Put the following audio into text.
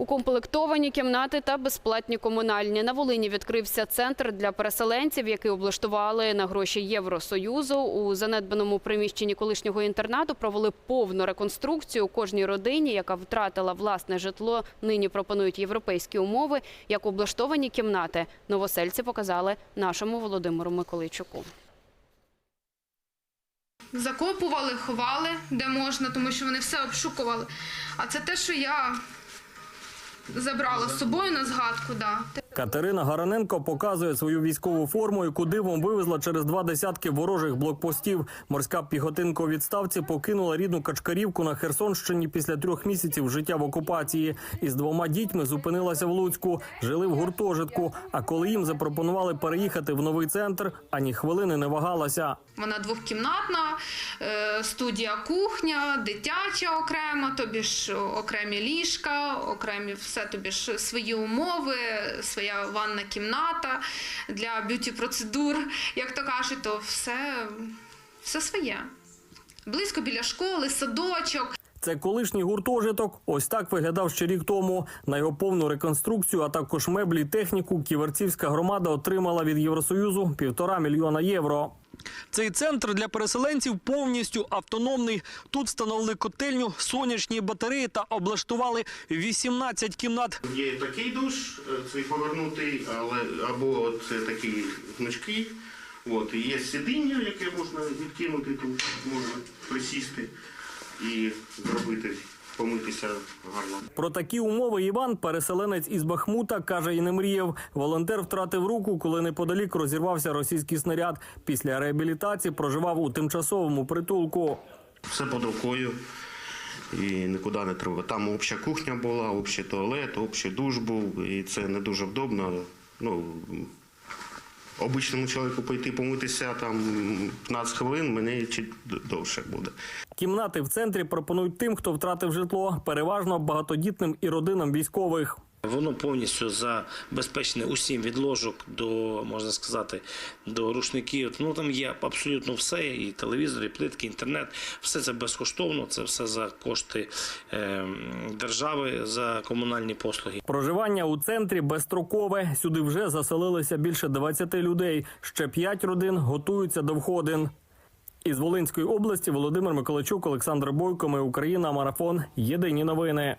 Укомплектовані кімнати та безплатні комунальні. На Волині відкрився центр для переселенців, який облаштували на гроші Євросоюзу. У занедбаному приміщенні колишнього інтернату провели повну реконструкцію. Кожній родині, яка втратила власне житло, нині пропонують європейські умови. Як облаштовані кімнати новосельці показали нашому Володимиру Миколайчуку. закопували, ховали, де можна, тому що вони все обшукували. А це те, що я забрала з собою на згадку. Да. Катерина Гараненко показує свою військову форму, яку дивом вивезла через два десятки ворожих блокпостів. Морська піхотинка у відставці покинула рідну Качкарівку на Херсонщині після трьох місяців життя в окупації. Із двома дітьми зупинилася в Луцьку, жили в гуртожитку. А коли їм запропонували переїхати в новий центр, ані хвилини не вагалася. Вона двохкімнатна, е, студія кухня, дитяча окрема, тобі ж окремі ліжка, окремі все тобі ж свої умови, своя ванна кімната для б'юті процедур, як то кажуть, то все, все своє. Близько біля школи, садочок. Це колишній гуртожиток. Ось так виглядав ще рік тому. На його повну реконструкцію, а також меблі, техніку, ківерцівська громада отримала від Євросоюзу півтора мільйона євро. Цей центр для переселенців повністю автономний. Тут встановили котельню, сонячні батареї та облаштували 18 кімнат. Є такий душ, е, цей повернутий, але або це такі гнучки. От, є сидіння, яке можна відкинути, тут можна присісти і зробити, помитися гарно. Про такі умови Іван, переселенець із Бахмута, каже, і не мріяв. Волонтер втратив руку, коли неподалік розірвався російський снаряд. Після реабілітації проживав у тимчасовому притулку. Все під рукою і нікуди не треба. Там обща кухня була, общий туалет, общий душ був, і це не дуже вдобно. Ну, обичному чоловіку пойти помитися там 15 хвилин, мені чи довше буде. Кімнати в центрі пропонують тим, хто втратив житло, переважно багатодітним і родинам військових. Воно повністю забезпечене усім від ложок до можна сказати до рушників. Ну там є абсолютно все, і телевізор, і плитки, інтернет. Все це безкоштовно. Це все за кошти е, держави за комунальні послуги. Проживання у центрі безстрокове. Сюди вже заселилися більше 20 людей. Ще 5 родин готуються до входин. Із Волинської області Володимир Миколайчук, Олександр Бойко. Ми Україна. Марафон. Єдині новини.